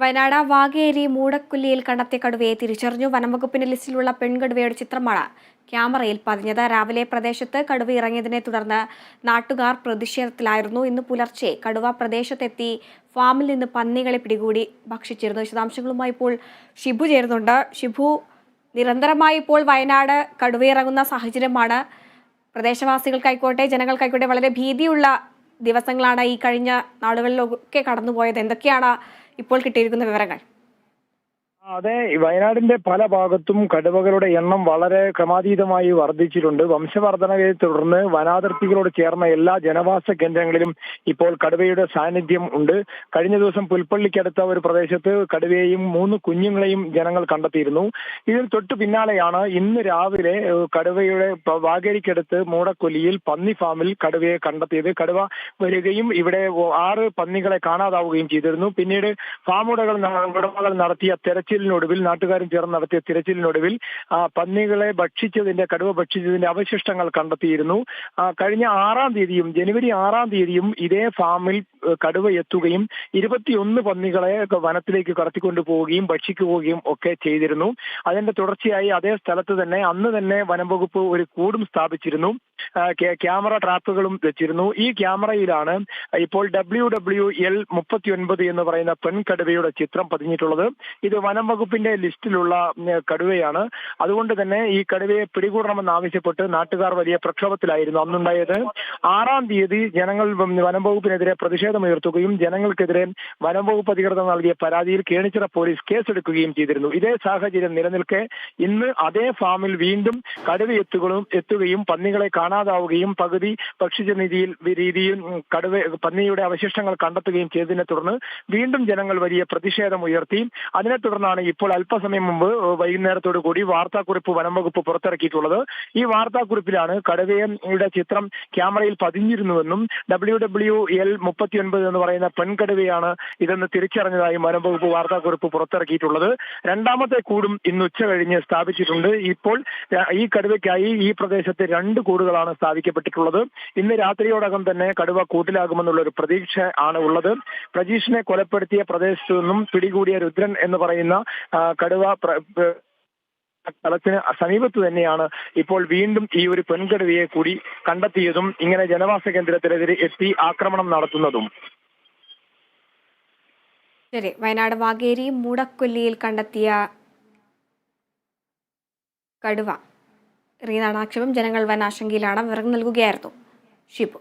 വയനാട് വാഗേരി മൂടക്കുല്ലിയിൽ കണ്ടെത്തിയ കടുവയെ തിരിച്ചറിഞ്ഞു. വനംവകുപ്പിന്റെ ലിസ്റ്റിലുള്ള പെൺകടുവയുടെ ചിത്രമാണ് ക്യാമറയിൽ പതിഞ്ഞത്. രാവിലെ പ്രദേശത്ത് കടുവ ഇറങ്ങിയതിനെ തുടർന്ന് നാട്ടുകാർ പ്രതിഷേധത്തിലായിരുന്നു. ഇന്ന് പുലർച്ചെ കടുവ പ്രദേശത്തെത്തി ഫാമിൽ നിന്ന് പന്നികളെ പിടികൂടി ഭക്ഷിച്ചിരുന്നു. വിശദാംശങ്ങളുമായി ഇപ്പോൾ ഷിബു ചേരുന്നുണ്ട്. ഷിബു നിരന്തരമായി ഇപ്പോൾ വയനാട് കടുവ ഇറങ്ങുന്ന സാഹചര്യമാണ്. പ്രദേശവാസികൾക്കായിക്കോട്ടെ ജനങ്ങൾക്കായിക്കോട്ടെ വളരെ ഭീതിയുള്ള ദിവസങ്ങളാണ് ഈ കഴിഞ്ഞ നാളുകളിലൊക്കെ കടന്നുപോയത്. എന്തൊക്കെയാണ് ഇപ്പോൾ കിട്ടിയിരിക്കുന്ന വിവരങ്ങൾ. അതെ വയനാടിന്റെ പല ഭാഗത്തും കടുവകളുടെ എണ്ണം വളരെ ക്രമാതീതമായി വർദ്ധിച്ചിട്ടുണ്ട്. വംശവർധനയെ തുടർന്ന് വനാതിർത്തികളോട് ചേർന്ന എല്ലാ ജനവാസ കേന്ദ്രങ്ങളിലും ഇപ്പോൾ കടുവയുടെ സാന്നിധ്യം ഉണ്ട്. കഴിഞ്ഞ ദിവസം പുൽപ്പള്ളിക്കടുത്ത ഒരു പ്രദേശത്ത് കടുവയെയും മൂന്ന് കുഞ്ഞുങ്ങളെയും ജനങ്ങൾ കണ്ടെത്തിയിരുന്നു. ഇതിൽ തൊട്ടു പിന്നാലെയാണ് ഇന്ന് രാവിലെ കടുവയുടെ വാകേരിക്കടുത്ത് മൂടക്കൊല്ലിയിൽ പന്നി ഫാമിൽ കടുവയെ കണ്ടെത്തിയത്. കടുവ വരികയും ഇവിടെ ആറ് പന്നികളെ കാണാതാവുകയും ചെയ്തിരുന്നു. പിന്നീട് ഫാമുടകൾ ഉടമകൾ നടത്തിയ തെരച്ചിലിനൊടുവിൽ നാട്ടുകാരും ചേർന്ന് നടത്തിയ തിരച്ചിലിനൊടുവിൽ പന്നികളെ ഭക്ഷിച്ചതിന്റെ കടുവ ഭക്ഷിച്ചതിന്റെ അവശിഷ്ടങ്ങൾ കണ്ടെത്തിയിരുന്നു. കഴിഞ്ഞ ആറാം തീയതിയും ജനുവരി ആറാം തീയതിയും ഇതേ ഫാമിൽ കടുവ എത്തുകയും ഇരുപത്തിയൊന്ന് പന്നികളെ വനത്തിലേക്ക് കടത്തിക്കൊണ്ടു പോവുകയും ഭക്ഷിക്കുകയും ഒക്കെ ചെയ്തിരുന്നു. അതിന്റെ തുടർച്ചയായി അതേ സ്ഥലത്ത് തന്നെ അന്ന് തന്നെ വനം വകുപ്പ് ഒരു കൂടും സ്ഥാപിച്ചിരുന്നു. ക്യാമറ ട്രാപ്പുകളും വെച്ചിരുന്നു. ഈ ക്യാമറയിലാണ് ഇപ്പോൾ ഡബ്ല്യു ഡബ്ല്യു എൽ മുപ്പത്തി ഒൻപത് എന്ന് പറയുന്ന പെൺകടുവയുടെ ചിത്രം പതിഞ്ഞിട്ടുള്ളത്. ഇത് വനം വകുപ്പിന്റെ ലിസ്റ്റിലുള്ള കടുവയാണ്. അതുകൊണ്ട് തന്നെ ഈ കടുവയെ പിടികൂടണമെന്ന് ആവശ്യപ്പെട്ട് നാട്ടുകാർ വലിയ പ്രക്ഷോഭത്തിലായിരുന്നു അന്നുണ്ടായത്. ആറാം തീയതി ജനങ്ങൾ വനം വകുപ്പിനെതിരെ പ്രതിഷേധമുയർത്തുകയും ജനങ്ങൾക്കെതിരെ വനം വകുപ്പ് അധികൃതർ നൽകിയ പരാതിയിൽ കേണിച്ചിറ പോലീസ് കേസെടുക്കുകയും ചെയ്തിരുന്നു. ഇതേ സാഹചര്യം നിലനിൽക്കെ ഇന്ന് അതേ ഫാമിൽ വീണ്ടും കടുവ എത്തുകയും എത്തുകയും പന്നികളെ കാണാതാവുകയും പകുതി ഭക്ഷിച്ച രീതിയിൽ രീതിയിൽ കടുവ പന്നിയുടെ അവശിഷ്ടങ്ങൾ കണ്ടെത്തുകയും ചെയ്തതിനെ തുടർന്ന് വീണ്ടും ജനങ്ങൾ വലിയ പ്രതിഷേധം ഉയർത്തി. അതിനെ തുടർന്നാണ് ഇപ്പോൾ അല്പസമയം മുമ്പ് വൈകുന്നേരത്തോടു കൂടി വാർത്താക്കുറിപ്പ് വനം വകുപ്പ് പുറത്തിറക്കിയിട്ടുള്ളത്. ഈ വാർത്താക്കുറിപ്പിലാണ് കടുവയുടെ ചിത്രം ക്യാമറയിൽ പതിഞ്ഞിരുന്നുവെന്നും ഡബ്ല്യു ഡബ്ല്യു എൽ മുപ്പത്തിയൊൻപത് എന്ന് പറയുന്ന പെൺകടുവയാണ് ഇതെന്ന് തിരിച്ചറിഞ്ഞതായും വനം വകുപ്പ് വാർത്താക്കുറിപ്പ് പുറത്തിറക്കിയിട്ടുള്ളത്. രണ്ടാമത്തെ കൂടും ഇന്ന് ഉച്ച കഴിഞ്ഞ് സ്ഥാപിച്ചിട്ടുണ്ട്. ഇപ്പോൾ ഈ കടുവയ്ക്കായി ഈ പ്രദേശത്തെ രണ്ട് കൂടുകളാണ് സ്ഥാപിക്കപ്പെട്ടിട്ടുള്ളത്. ഇന്ന് രാത്രിയോടകം തന്നെ കടുവ കൂട്ടിലാകുമെന്നുള്ള ഒരു പ്രതീക്ഷ ആണ് ഉള്ളത്. പ്രജീഷിനെ കൊലപ്പെടുത്തിയ പ്രദേശത്തു നിന്നും പിടികൂടിയ രുദ്രൻ എന്ന് പറയുന്ന കടുവ സ്ഥലത്തിന് സമീപത്ത് തന്നെയാണ് ഇപ്പോൾ വീണ്ടും ഈ ഒരു പെൺകടുവയെ കൂടി കണ്ടെത്തിയതും ഇങ്ങനെ ജനവാസ കേന്ദ്രത്തിനെതിരെ എത്തി ആക്രമണം നടത്തുന്നതും. ശരി. വയനാട് വാഗേരി മൂടക്കൊല്ലിയിൽ കണ്ടെത്തിയ കടുവ. ആക്ഷേപം ജനങ്ങൾ വൻ ആശങ്കയിലാണ് വിവരം നൽകുകയായിരുന്നു. ഷിബു